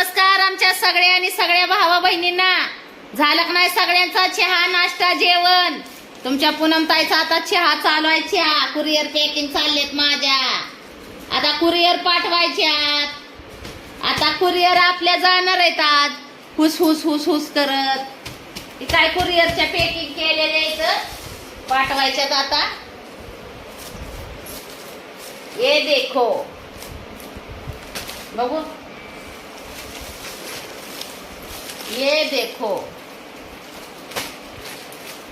नमस्कार आमच्या सगळ्या आणि सगळ्या भावा बहिणींना. झालं का नाही सगळ्यांचा चहा नाश्ता जेवण? तुमच्या पूनमताईचा आता चहा चालवायच्या कुरिअर पॅकिंग चाललेत माझ्या. आता कुरिअर पाठवायच्या आता कुरिअर आपल्या जाणार आहेत आज. हुस हुस हुस हुस करत. काय कुरिअरच्या पॅकिंग केलेल्या आहेत? पाठवायच्यात आता. ये देखो. बघू. ये देखो।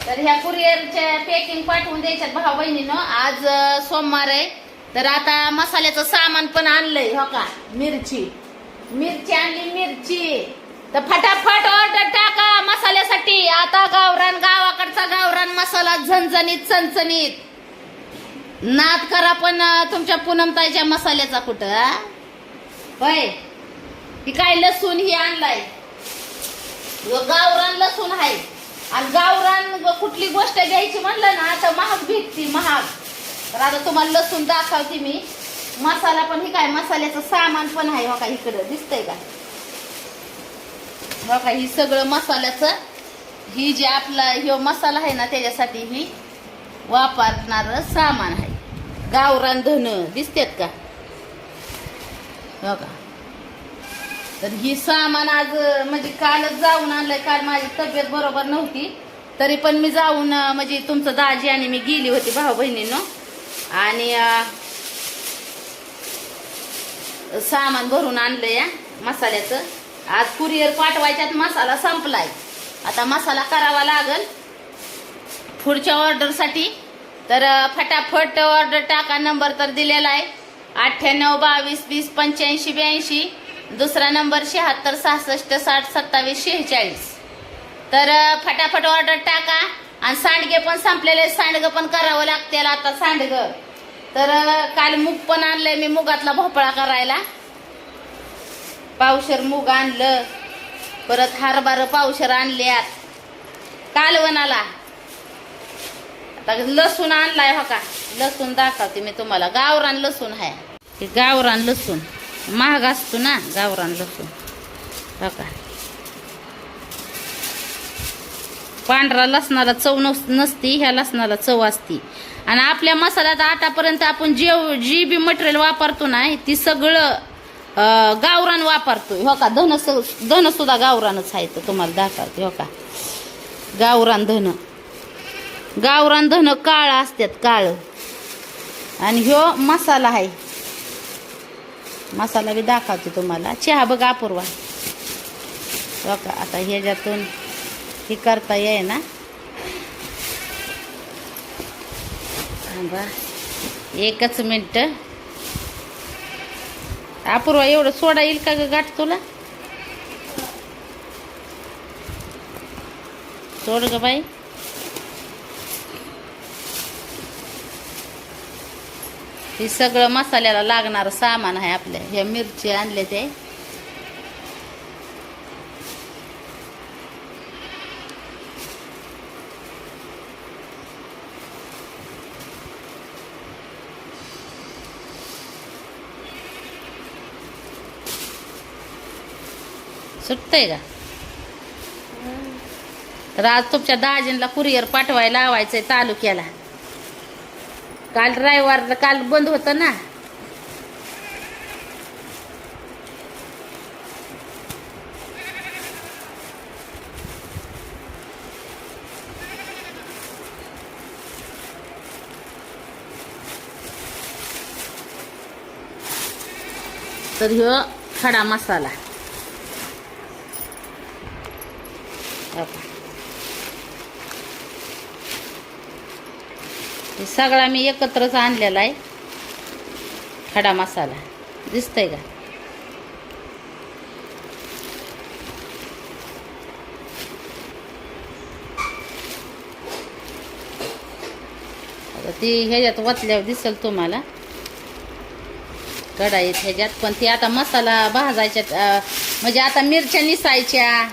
तर ह्या कुरिअरच्या पॅकिंग पाठवून द्यायच्यात भाऊ बहिणीनं. आज सोमवार आहे. तर आता मसाल्याचं सामान पण आणलंय हो का? मिरची. मिरची आणली मिरची. तर फटाफट ऑर्डर टाका मसाल्यासाठी. आता गावरान गावाकडचा गावरान मसाला झणझणीत चणचणीत. नाद करा पण तुमच्या पूनमताईच्या मसाल्याचा कुठं हा? होय. ही काय लसूण ही आणलाय. ह्यो गावरान लसूण आहे. आणि गावरान कुठली गोष्ट घ्यायची म्हणलं ना आता महाग भेटती महाग. तर आता तुम्हाला लसूण दाखवते मी. मसाला पण ही काय मसाल्याचं सामान पण आहे बघा का इकडं. दिसतंय का? बघा ही सगळं मसाल्याचं ही जे आपला हे मसाला आहे ना त्याच्यासाठी ही वापरणार सामान आहे. गावरान धन. दिसतेत का? बघा. तर ही सामान आज म्हणजे कालच जाऊन आणलंय. काल माझी तब्येत बरोबर नव्हती. तरी पण मी जाऊन म्हणजे तुमचं दाजी आणि मी गेली होती भाऊ बहिणीनं. आणि सामान भरून आणलं या मसाल्याचं. आज कुरिअर पाठवायच्यात मसाला संपलाय. आता मसाला करावा लागल. पुढच्या ऑर्डरसाठी तर फटाफट ऑर्डर टाका. नंबर तर दिलेला आहे. अठ्ठ्याण्णव बावीस वीस पंच्याऐंशी ब्याऐंशी. दुसरा नंबर शहात्तर सहासष्ट साठ सत्तावीस शेहेचाळीस. तर फटाफट ऑर्डर टाका. आणि सांडगे पण संपलेले सांडगं पण करावं लागते आता सांडगं. तर काल मूग पण आणलंय मी मुगातला भोपळा करायला. पावशर मूग आणलं. परत हारबार पावशर आणल्यात. कालवणाला. आता लसूण आणलाय हो का? लसूण दाखवते मी तुम्हाला. गावरान लसूण आहे. गावरान लसूण. महाग असतो ना गावरान लसूण. हो का पांढरा लसणाला चव नस नसती ह्या लसणाला चव असती. आणि आपल्या मसाल्यात आतापर्यंत आपण जे जी बी मटेरियल वापरतो ना ती सगळं गावरान वापरतो हो का? धन धन सुद्धा गावरानच आहे तर तुम्हाला दाखवते. हो का? गावरान धन. गावरान धन काळ असतात काळ. आणि ह्यो मसाला आहे. मसाला बी दाखवते तुम्हाला. चहा बघा अपूर्वा. बघा आता ह्याच्यातून हे करता येई ना थांबा एकच मिनटं. अपूर्वा एवढं सोडा येईल का गाठ तुला? सोड ग बाई. हे सगळं मसाल्याला लागणारं सामान आहे आपल्या ह्या मिरची आणले ते. सुटतंय का? तर आज तुमच्या दाजींला कुरिअर पाठवायला लावायचंय तालुक्याला. काल रविवार काल बंद होतं ना. तर ह्यो खडा मसाला. हे सगळा मी एकत्रच आणलेला आहे. खडा मसाला. दिसतंय का? ती ह्याच्यात वतल्यावर दिसेल तुम्हाला. कढाईत ह्याच्यात पण ती आता मसाला भाजायच्यात म्हणजे आता मिरच्या निसायच्या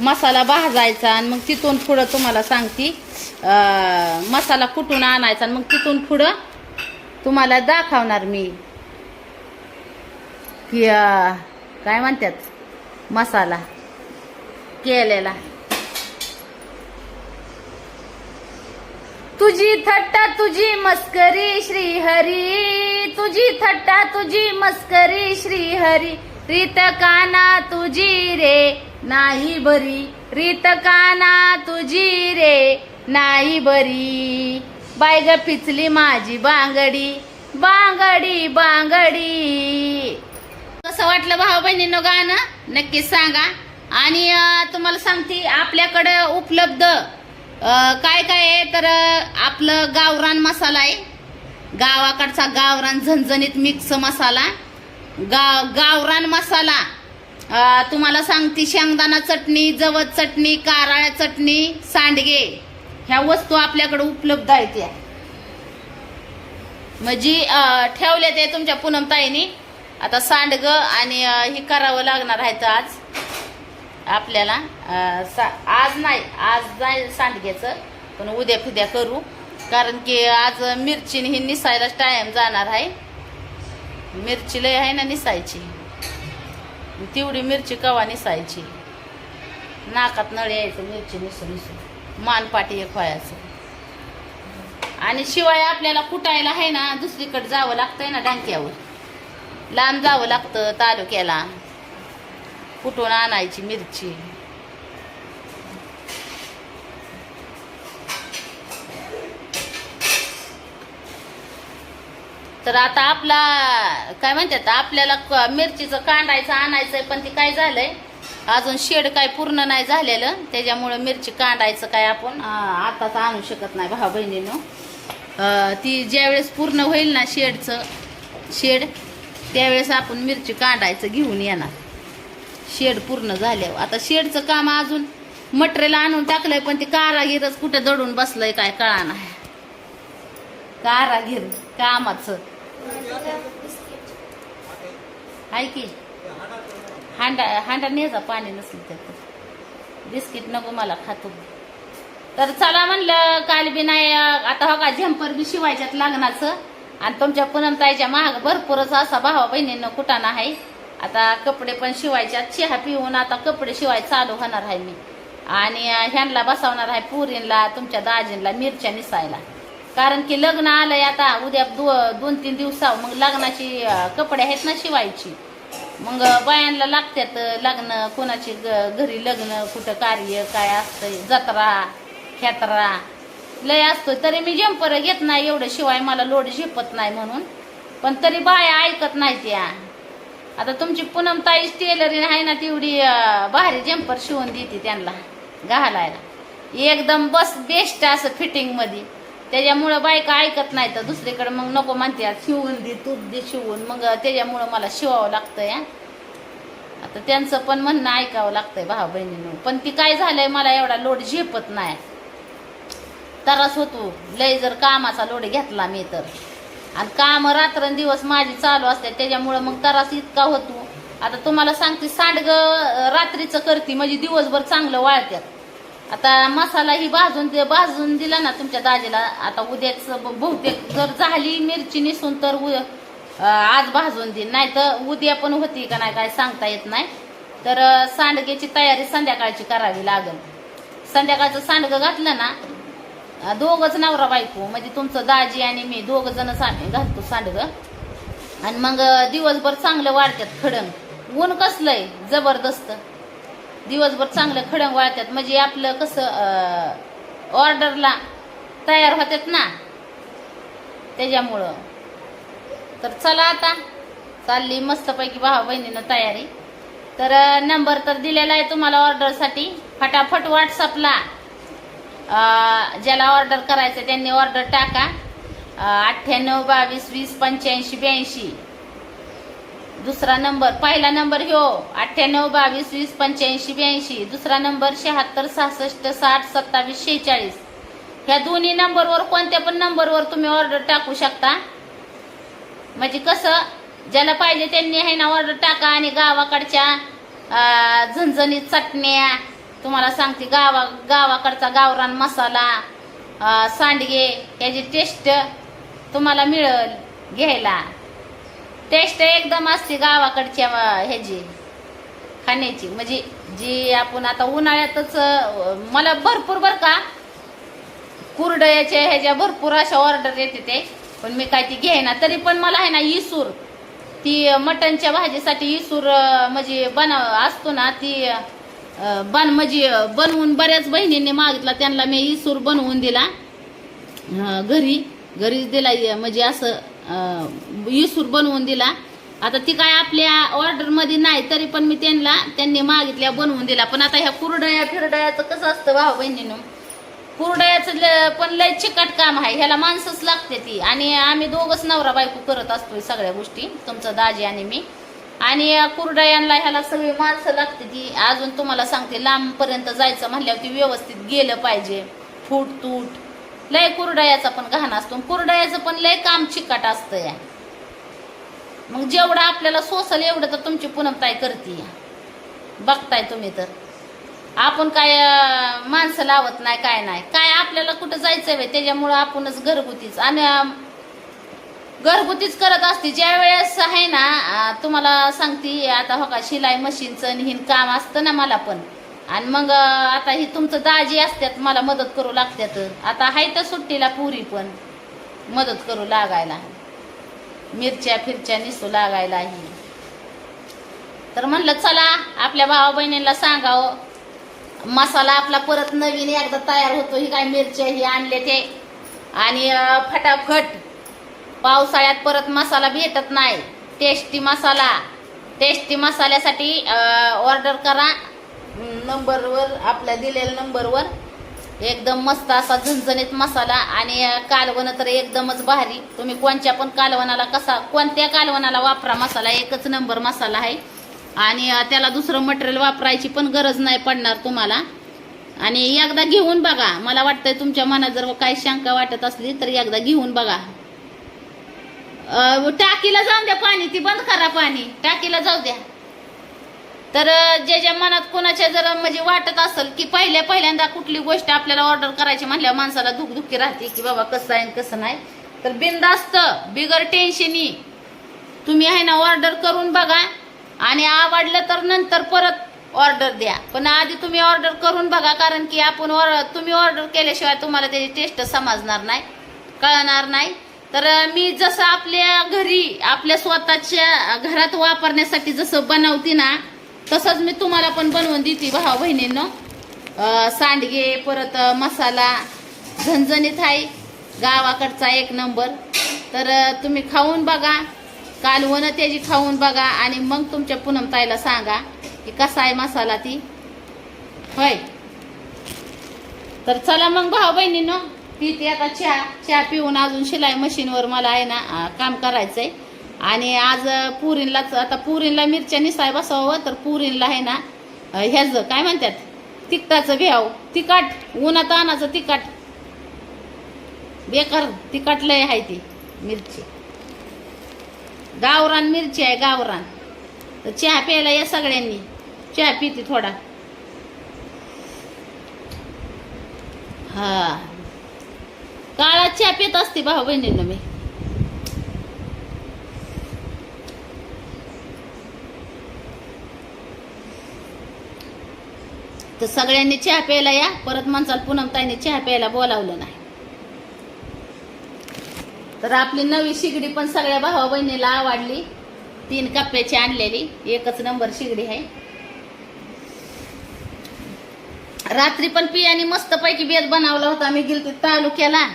मसाला भाजायचा आणि मग तिथून पुढं तुम्हाला सांगती. मसाला कुठून आणायचा आणि मग तिथून पुढं तुम्हाला दाखवणार मी. की काय म्हणतात? मसाला केलेला. तुझी थट्टा तुझी मस्करी श्री हरी तुझी थट्टा तुझी मस्करी श्री हरी रीत काना तुझी रे. नाही बरी. रीत काना तुझी रे. नाही बरी. बाय ग पिचली माझी बांगडी बांगडी बांगडी. कसं वाटलं भाऊ बहिणीनं गाणं? नक्की सांगा. आणि तुम्हाला सांगते आपल्याकडं उपलब्ध काय काय आहे? तर आपलं गावरान मसाला आहे. गावाकडचा गावरान झणझणीत मिक्स मसाला. गाव गावरान मसाला. तुम्हाला सांगते शेंगदाणा चटणी जवत चटणी कारळ्या चटणी सांडगे. ह्या वस्तू आपल्याकडे उपलब्ध आहेत त्या म्हणजे ठेवल्या ते तुमच्या पूनमताईनी. आता सांडग आणि हे करावं लागणार आहे तर आज. आपल्याला सा- आज नाही आज नाही सांडग्याचं पण उद्या फिद्या करू. कारण की आज मिरची ही निसायलाच टायम जाणार आहे. मिरची लय आहे ना निसायची. तेवढी मिरची कवा निसायची? नाकात नळ यायचं मिरची निसू निसू. मानपाटी एक व्हायचं. आणि शिवाय आपल्याला कुटायला आहे ना दुसरीकडे जावं लागतंय ना डांक्यावर लांब जावं लागतं तालुक्याला. कुठून आणायची मिरची? तर आता आपला काय म्हणतात आपल्याला क- मिरचीचं कांडायचं आणायचंय पण ते काय झालंय? अजून शेड काय पूर्ण नाही झालेलं. त्याच्यामुळं मिरची कांडायचं काय आपण. आताच आणू शकत नाही भाऊ बहिणीनं. ती ज्यावेळेस पूर्ण होईल ना शेडचं शेड त्यावेळेस आपण मिरची कांडायचं घेऊन येणार. शेड पूर्ण झाल्यावर. आता शेडचं काम अजून मटेरियल आणून टाकलंय पण ती कारागीरच कुठे दडून बसलंय काय कळा नाही कारागीर कामाचं. आहे की? हांडा हांडा नेजा पाणी नसलं त्यात. बिस्किट नको मला खातो. तर चला म्हणलं काल बी नाही आता हो का झेंपर बी शिवायच्यात लग्नाचं. आणि तुमच्या पुनमताईच्या महाग भरपूरच असा भावा बहिणीनं कुटाणा आहे. आता कपडे पण शिवायच्यात चहा पिऊन आता कपडे शिवाय चालू होणार आहे मी. आणि ह्यांना बसवणार आहे पुरींला तुमच्या दाजींला मिरच्या निसायला कारण की लग्न आलंय आता उद्या दो दोन तीन दिवसा मग लग्नाची कपडे आहेत ना शिवायची. मग बायांना लागतात लग्न कोणाची ग- घरी लग्न कुठं कार्य काय असतंय जत्रा खेत्रा. लय असतो तरी मी जंपर घेत नाही एवढं शिवाय मला लोड झेपत नाही म्हणून. पण तरी बाया ऐकत नाही त्या. आता तुमची पूनम ताई टेलरिंग आहे ना तेवढी भारी जंपर शिवून देते त्यांना घालायला. एकदम बस बेस्ट असं फिटिंगमध्ये. त्याच्यामुळं बायका ऐकत नाही तर दुसरीकडे मग नको म्हणते शिवून दे तूप दे शिवून. मग त्याच्यामुळं मला शिवावं लागतंय आता त्यांचं पण म्हणणं ऐकावं लागतंय भाऊ बहिणीनं. पण ती काय झालंय मला एवढा लोड झेपत नाही. त्रास होतो लय जर कामाचा लोड घेतला मी तर. आणि काम रात्रंदिवस माझी चालू असते त्याच्यामुळं मग त्रास इतका होतो. आता तुम्हाला सांगते सांडग रात्रीचं करते म्हणजे दिवसभर चांगलं वाळत्यात. आता मसाला ही भाजून भाजून दिला ना तुमच्या दाजीला आता उद्याच बहुतेक जर झाली मिरची निसून तर उ- आज भाजून देईन. नाही तर उद्या पण होती का नाही काय सांगता येत नाही. तर सांडगेची सांडग्याची तयारी संध्याकाळची करावी लागेल. संध्याकाळचं सांडगं घातलं ना दोघंच दोघच नवरा बायको म्हणजे तुमचं दाजी आणि मी दोघ जण सांड घालतो सांडगं. आणि मग दिवसभर चांगलं वाढतात खडंग ऊन कसलंय? जबरदस्त. दिवसभर चांगलं खडंग वाळतात म्हणजे आपलं कसं ऑर्डरला तयार होतात ना? त्याच्यामुळं. तर चला आता. चालली मस्तपैकी भावा बहिणीनं तयारी. तर नंबर तर दिलेला आहे तुम्हाला ऑर्डरसाठी. फटाफट व्हॉट्सअपला ज्याला ऑर्डर करायचं त्यांनी ऑर्डर टाका. अठ्ठ्याण्णव बावीस वीस पंच्याऐंशी ब्याऐंशी. दुसरा नंबर पहिला नंबर हो अठ्ठ्याण्णव बावीस वीस पंच्याऐंशी ब्याऐंशी. दुसरा नंबर शहात्तर सहासष्ट साठ सत्तावीस शेहेचाळीस. ह्या दोन्ही नंबरवर कोणत्या पण नंबरवर तुम्ही ऑर्डर टाकू शकता. म्हणजे कसं ज्याला पाहिजे त्यांनी आहे ना ऑर्डर टाका आणि गावाकडच्या झणझणीत चटण्या तुम्हाला सांगते गावा गावाकडचा गावरान मसाला सांडगे याची टेस्ट तुम्हाला मिळेल घ्यायला. टेस्ट एकदम असते गावाकडच्या ह्याची खाण्याची. म्हणजे जी आपण आता उन्हाळ्यातच मला भरपूर बर का कुरडयाच्या ह्याच्या भरपूर अशा ऑर्डर येते ते. पण मी काय ती घेईना. तरी पण मला आहे ना इसूर ती मटणच्या भाजीसाठी इसूर म्हणजे बनव असतो ना ती बन म्हणजे बनवून बऱ्याच बहिणींनी मागितला. त्यांना मी इसूर बनवून दिला. घरी घरीच दिला म्हणजे असं इसूर बनवून दिला. आता ती काय आपल्या ऑर्डरमध्ये नाही तरी पण मी त्यांना त्यांनी मागितल्या बनवून दिला पण आता ह्या कुरडया फिरडयाचं कसं असतं भाऊ बहिणीनं? कुरडयाचं ल- पण लय चिकट काम आहे. ह्याला माणसंच लागते ती. आणि आम्ही दोघंच नवरा बायको करत असतोय सगळ्या गोष्टी तुमचं दाजी आणि मी. आणि कुरडयांना ह्याला सगळी माणसं लागते ती. अजून तुम्हाला सांगते लांबपर्यंत जायचं म्हणल्यावर ती व्यवस्थित गेलं पाहिजे. फूट तूट. लय कुरडयाचा पण घाण असतो. कुरडयाचं पण लय काम चिकट असतं या. मग जेवढं आपल्याला सोसल एवढं तर तुमची पुनमताई करते बघताय तुम्ही तर. आपण काय माणसं लावत नाही काय नाही. काय आपल्याला कुठं जायचं आहे त्याच्यामुळं आपणच घरगुतीच. आणि घरगुतीच करत असते. ज्या वेळेस आहे ना तुम्हाला सांगते आता हो का शिलाई मशीनचं हिन काम असतं ना मला पण. आणि मग आता ही तुमचं दाजी असतात मला मदत करू लागतात आता आहे तर सुट्टीला पुरी पण मदत करू लागायला. मिरच्या फिरच्या निसू लागायला ही. तर म्हणलं चला आपल्या भावा बहिणीला सांगावं. मसाला आपला परत नवीन एकदा तयार होतो. ही काय मिरच्या ही आणले ते. आणि फटाफट पावसाळ्यात परत मसाला भेटत नाही. टेस्टी मसाला. टेस्टी मसाल्यासाठी ऑर्डर करा. नंबरवर आपल्या दिलेल्या नंबरवर एकदम मस्त असा झणझणीत मसाला आणि कालवण तर एकदमच भारी. तुम्ही कोणत्या पण कालवणाला कसा कोणत्या कालवणाला वापरा मसाला एकच नंबर मसाला आहे. आणि त्याला दुसरं मटेरियल वापरायची पण गरज नाही पडणार तुम्हाला. आणि एकदा घेऊन बघा. मला वाटतंय तुमच्या मनात जर काही शंका वाटत असली तर एकदा घेऊन बघा. टाकीला जाऊ द्या पाणी ती बंद करा पाणी. टाकीला जाऊ द्या. तर ज्याच्या मनात कोणाच्या जर म्हणजे वाटत असेल की पहिल्या पहिल्यांदा कुठली गोष्ट आपल्याला ऑर्डर करायची म्हणल्यावर माणसाला दुखदुखी राहते की बाबा कसं आहे कसं नाही. तर बिंदास्त बिगर टेन्शनी तुम्ही आहे ना ऑर्डर करून बघा आणि आवडलं तर नंतर परत ऑर्डर द्या. पण आधी तुम्ही ऑर्डर करून बघा कारण की आपण ऑर तुम्ही ऑर्डर केल्याशिवाय तुम्हाला त्याची टेस्ट समजणार नाही कळणार नाही. तर मी जसं आपल्या घरी आपल्या स्वतःच्या घरात वापरण्यासाठी जसं बनवते ना तसंच मी तुम्हाला पण बनवून देते भावा बहिणींनो सांडगे परत मसाला झणझणीत आहे गावाकडचा एक नंबर. तर तुम्ही खाऊन बघा कालवणं त्याची खाऊन बघा आणि मग तुमच्या पूनम ताईला सांगा की कसा आहे मसाला ती. होय? तर चला मग भाऊ बहिणीनो ती आता चहा चहा पिऊन अजून शिलाई मशीनवर मला आहे ना काम काम करायचंय. आणि आज पुरीनलाच पुरींलाच आता पुरींला मिरच्या निसाय बसावं तर पुरींला आहे ना ह्याचं काय म्हणतात? तिखटाचं घ्याव तिखट उन्हात आणाचं तिखट. बेकार तिखट लय आहे ती मिरची. गावरान मिरची आहे गावरान. तर चहा प्यायला या सगळ्यांनी. चहा पिते थोडा. हा. काळा चहा पित असते भाऊ बहिणींना मी. तर सगळ्यांनी चहा प्यायला या. परत माणसाला पूनमताईने चहा प्यायला बोलावलं नाही. तर आपली नवी शिगडी पण सगळ्या भावा बहिणीला आवडली. तीन कप्प्याची आणलेली. एकच नंबर शिगडी आहे. रात्री पण पियाने मस्त पैकी बेत बनवला होता. मी गेलते तालुक्याला.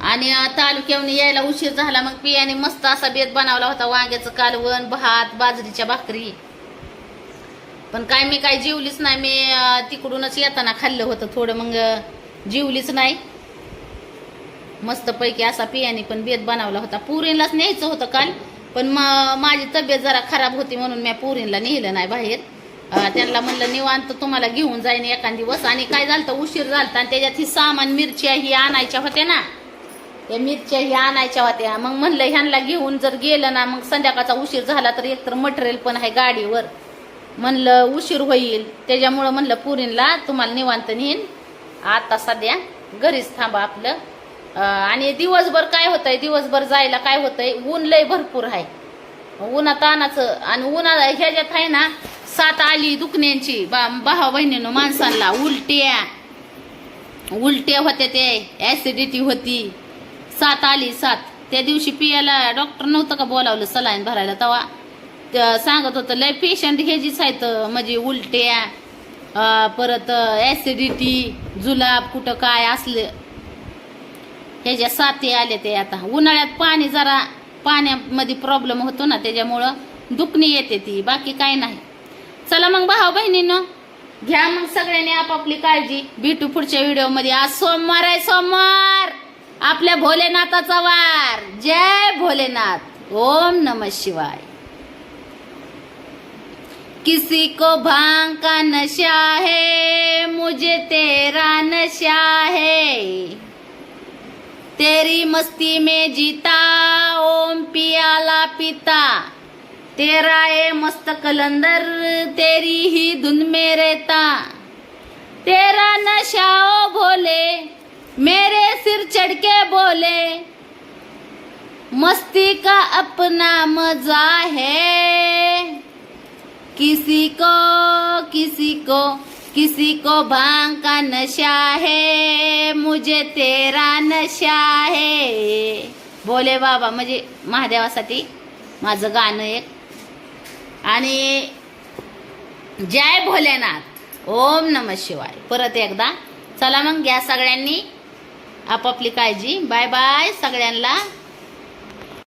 आणि तालुक्याहून यायला उशीर झाला. मग पियाने मस्त असा बेत बनवला होता. वांग्याचं कालवण भात बाजरीच्या भाकरी. पण काय मी काय जेवलीच नाही मी तिकडूनच येताना खाल्लं होतं थोडं मग जेवलीच नाही. मस्तपैकी असा पियाने पण बेत बनवला होता. पुरीलाच न्यायचं होतं काल पण मग माझी तब्येत जरा खराब होती म्हणून मी पुरीला नेलं नाही बाहेर. त्यांना म्हणलं निवांत तुम्हाला घेऊन जाईन एखाद दिवस. आणि काय झालं तर उशीर झालता आणि त्याच्यात ही सामान मिरच्या ही आणायच्या होत्या ना. त्या मिरच्या ही आणायच्या होत्या. मग म्हणलं ह्यांना घेऊन जर गेलं ना मग संध्याकाळचा उशीर झाला तर एकतर मटेरियल पण आहे गाडीवर. म्हणलं उशीर होईल. त्याच्यामुळं म्हणलं पुरीला तुम्हाला निवांत नेईन. आता सध्या घरीच थांबा आपलं. आणि दिवसभर काय होतंय? दिवसभर जायला काय होतंय? ऊन लय भरपूर आहे. उन्हा आणाचं आणि उन्हा ह्याच्यात आहे ना सात आली दुखण्याची. बा भावा बहिणीनं माणसांना उलट्या. उलट्या होत्या ते ऍसिडिटी होती. सात आली सात त्या दिवशी पियाला डॉक्टर नव्हतं का बोलावलं सलाईन भरायला तेव्हा सांगत होतं लय पेशंट ह्याचीच आहेत म्हणजे उलट्या परत ॲसिडिटी जुलाब कुठं काय असलं. ह्याच्या साथी आले ते आता. उन्हाळ्यात पाणी जरा पाण्यामध्ये प्रॉब्लेम होतो ना त्याच्यामुळं दुखणी येते ती बाकी काय नाही. चला मग भाऊ बहिणीनं घ्या मग सगळ्यांनी आपापली काळजी. भेटू पुढच्या व्हिडिओमध्ये. आज सोमवार आहे सोमवार! आपल्या भोलेनाथाचा वार. जय भोलेनाथ. ओम नम शिवाय. किसी को भाँग का नशा है, मुझे तेरा नशा है। तेरी मस्ती में जीता, ओम पियाला पिता। तेरा ये मस्त कलंदर, तेरी ही धुन में रहता। तेरा नशा ओ भोले, मेरे सिर चढ़ के बोले। मस्ती का अपना मज़ा है किसी को किसी को किसी को भांग का नशा है मुझे तेरा नशा है। बोले बाबा म्हणजे महादेवासाठी माझं गाणं एक. आणि जय भोलेनाथ ओम नम शिवाय. परत एकदा चला मग घ्या सगळ्यांनी आपापली काळजी. बाय बाय सगळ्यांना.